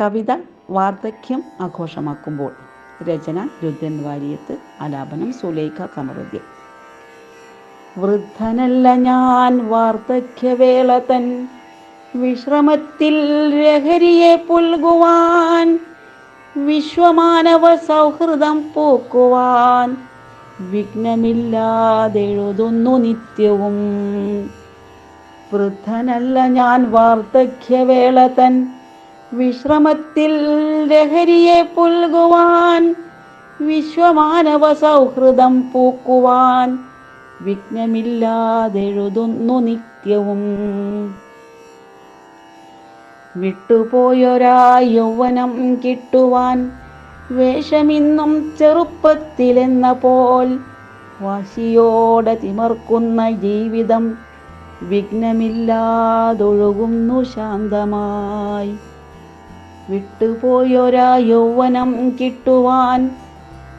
കവിത വാർദ്ധക്യം ആഘോഷമാക്കുമ്പോൾ രചന രുദ്രൻ വാര്യത്ത് ആലാപനം സുലേഖ കമറുദ്ദീൻ. വൃദ്ധനല്ല ഞാൻ വാർദ്ധക്യവേള തൻ വിശ്രമത്തിൽ ലഹരിയെ പുൽകുവാൻ വിശ്വമാനവ സൗഹൃദം പൂക്കുവാൻ വിഘ്നമില്ലാതെഴുതുന്നു നിത്യവും. വൃദ്ധനല്ല ഞാൻ വാർദ്ധക്യവേള തൻ വിശ്രമത്തിൽ ലഹരിയെ പുൽകുവാൻ വിശ്വമാനവ സൗഹൃദം പൂക്കുവാൻ വിഘ്നമില്ലാതെഴുതുന്നു നിത്യവും. വിട്ടുപോയൊരാ യൗവനം കിട്ടുവാൻ വേഷമിന്നും ചെറുപ്പത്തിലെന്ന പോൽ വാശിയോടെ തിമർക്കുന്ന ജീവിതം വിഘ്നമില്ലാതൊഴുകുന്നു ശാന്തമായി. വിട്ടുപോയൊരാ യൗവനം കിട്ടുവാൻ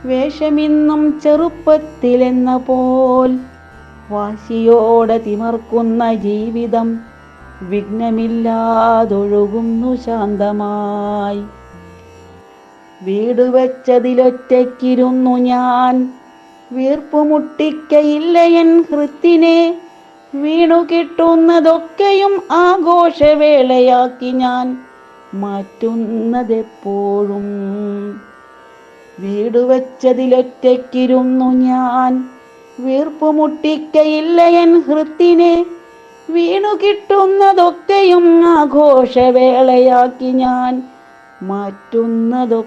വേഷമിന്നും ചെറുപ്പത്തിലെന്ന പോൽ വാശിയോടെ തിമർക്കുന്ന ജീവിതം വിഘ്നമില്ലാതൊഴുകുന്നു ശാന്തമായി. വീട് വെച്ചതിലൊറ്റയ്ക്കിരുന്നു ഞാൻ. വീർപ്പുമുട്ടിക്കയില്ല എൻ ഹൃത്തിനെ. വീണു കിട്ടുന്നതൊക്കെയും ആഘോഷവേളയാക്കി ഞാൻ. മാറ്റുന്നതെപ്പോഴും. വീട് വെച്ചതിലൊറ്റയ്ക്കിരുന്നു ഞാൻ. വീർപ്പുമുട്ടിക്കയില്ല എൻ ഹൃത്തിനെ. വീണു കിട്ടുന്നതൊക്കെയും ആഘോഷവേളയാക്കി ഞാൻ മാറ്റുന്നതൊപ്പോഴും.